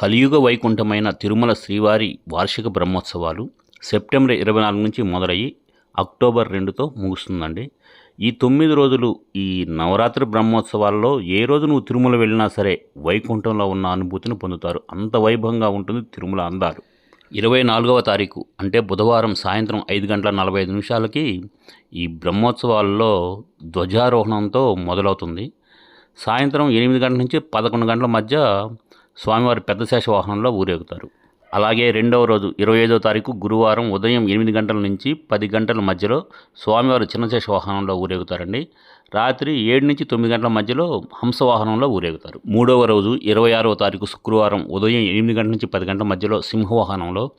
కలియుగ వైకుంఠమైన తిరుమల శ్రీవారి వార్షిక బ్రహ్మోత్సవాలు సెప్టెంబర్ ఇరవై నాలుగు నుంచి మొదలయ్యి అక్టోబర్ రెండుతో ముగుస్తుందండి. ఈ తొమ్మిది రోజులు ఈ నవరాత్రి బ్రహ్మోత్సవాల్లో ఏ రోజు నువ్వు తిరుమల వెళ్ళినా సరే వైకుంఠంలో ఉన్న అనుభూతిని పొందుతారు. అంత వైభవంగా ఉంటుంది తిరుమల అందాలు. ఇరవై నాలుగవ తారీఖు అంటే బుధవారం సాయంత్రం ఐదు గంటల నలభై ఐదు నిమిషాలకి ఈ బ్రహ్మోత్సవాల్లో ధ్వజారోహణంతో మొదలవుతుంది. సాయంత్రం ఎనిమిది గంటల నుంచి పదకొండు గంటల మధ్య స్వామివారి పెద్ద శేష వాహనంలో ఊరేగుతారు. అలాగే రెండవ రోజు ఇరవై ఐదో తారీఖు గురువారం ఉదయం ఎనిమిది గంటల నుంచి పది గంటల మధ్యలో స్వామివారు చిన్నశేష వాహనంలో ఊరేగుతారండి. రాత్రి ఏడు నుంచి తొమ్మిది గంటల మధ్యలో హంస వాహనంలో ఊరేగుతారు. మూడవ రోజు ఇరవై ఆరవ తారీఖు శుక్రవారం ఉదయం ఎనిమిది గంటల నుంచి పది గంటల మధ్యలో సింహవాహనంలో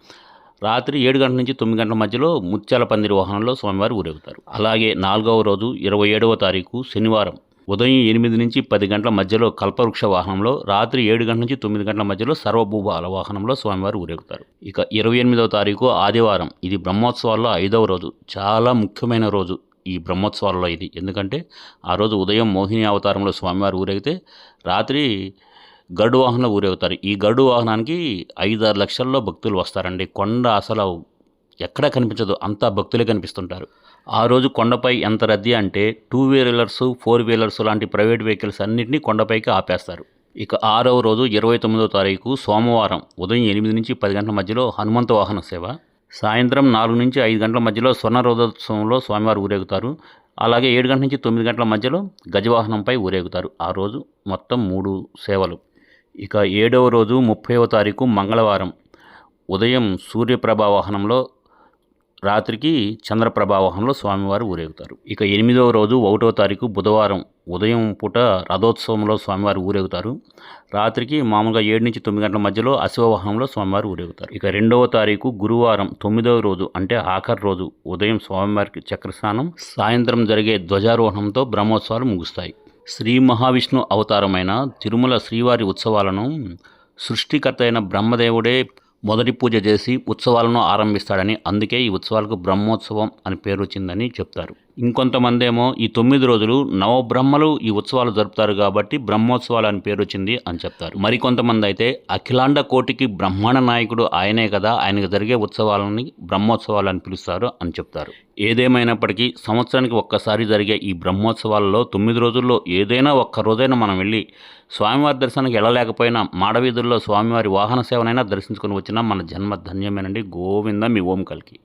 రాత్రి ఏడు గంటల నుంచి తొమ్మిది గంటల మధ్యలో ముత్యాల పందిరి వాహనంలో స్వామివారు ఊరేగుతారు. అలాగే నాలుగవ రోజు ఇరవై ఏడవ తారీఖు శనివారం ఉదయం ఎనిమిది నుంచి పది గంటల మధ్యలో కల్పవృక్ష వాహనంలో రాత్రి ఏడు గంటల నుంచి తొమ్మిది గంటల మధ్యలో సర్వభూబాల వాహనంలో స్వామివారు ఊరేగుతారు. ఇక ఇరవై ఎనిమిదవ తారీఖు ఆదివారం ఇది బ్రహ్మోత్సవాల్లో ఐదవ రోజు చాలా ముఖ్యమైన రోజు ఈ బ్రహ్మోత్సవాల్లో ఇది. ఎందుకంటే ఆ రోజు ఉదయం మోహిని అవతారంలో స్వామివారు ఊరేగితే రాత్రి గరుడు వాహనంలో ఊరేగుతారు. ఈ గరుడు వాహనానికి ఐదారు లక్షల్లో భక్తులు వస్తారండి. కొండ అసలు ఎక్కడ కనిపించదు. అంతా భక్తులే కనిపిస్తుంటారు. ఆ రోజు కొండపై ఎంత రద్దీ అంటే టూ వీలర్స్ ఫోర్ వీలర్స్ లాంటి ప్రైవేట్ వెహికల్స్ అన్నింటినీ కొండపైకి ఆపేస్తారు. ఇక ఆరవ రోజు ఇరవై తొమ్మిదో తారీఖు సోమవారం ఉదయం ఎనిమిది నుంచి పది గంటల మధ్యలో హనుమంత వాహన సేవ. సాయంత్రం నాలుగు నుంచి ఐదు గంటల మధ్యలో స్వర్ణ రథోత్సవంలో స్వామివారు ఊరేగుతారు. అలాగే ఏడు గంటల నుంచి తొమ్మిది గంటల మధ్యలో గజవాహనంపై ఊరేగుతారు. ఆ రోజు మొత్తం మూడు సేవలు. ఇక ఏడవ రోజు ముప్పైవ తారీఖు మంగళవారం ఉదయం సూర్యప్రభ వాహనంలో రాత్రికి చంద్రప్రభావహంలో స్వామివారు ఊరేగుతారు. ఇక ఎనిమిదవ రోజు ఒకటో తారీఖు బుధవారం ఉదయం పూట రథోత్సవంలో స్వామివారు ఊరేగుతారు. రాత్రికి మామూలుగా ఏడు నుంచి తొమ్మిది గంటల మధ్యలో అశ్వవాహనంలో స్వామివారు ఊరేగుతారు. ఇక రెండవ తారీఖు గురువారం తొమ్మిదవ రోజు అంటే ఆఖరి రోజు ఉదయం స్వామివారికి చక్రస్నానం సాయంత్రం జరిగే ధ్వజారోహణంతో బ్రహ్మోత్సవాలు ముగుస్తాయి. శ్రీ మహావిష్ణు అవతారమైన తిరుమల శ్రీవారి ఉత్సవాలను సృష్టికర్త అయిన బ్రహ్మదేవుడే మొదటి పూజ చేసి ఉత్సవాలను ఆరంభిస్తాడని అందుకే ఈ ఉత్సవాలకు బ్రహ్మోత్సవం అని పేరు వచ్చిందని చెప్తారు. ఇంకొంతమంది ఏమో ఈ తొమ్మిది రోజులు నవబ్రహ్మలు ఈ ఉత్సవాలు జరుపుతారు కాబట్టి బ్రహ్మోత్సవాలు అని పేరు వచ్చింది అని చెప్తారు. మరికొంతమంది అయితే అఖిలాండ కోటికి బ్రహ్మాండ నాయకుడు ఆయనే కదా ఆయనకు జరిగే ఉత్సవాలని బ్రహ్మోత్సవాలు అని పిలుస్తారు అని చెప్తారు. ఏదేమైనప్పటికీ సంవత్సరానికి ఒక్కసారి జరిగే ఈ బ్రహ్మోత్సవాలలో తొమ్మిది రోజుల్లో ఏదైనా ఒక్క రోజైనా మనం వెళ్ళి స్వామివారి దర్శనానికి వెళ్ళలేకపోయినా మాడవీధుల్లో స్వామివారి వాహన సేవనైనా దర్శించుకొని వచ్చినా మన జన్మ ధన్యమేనండి. గోవింద. మీ ఓం కలికి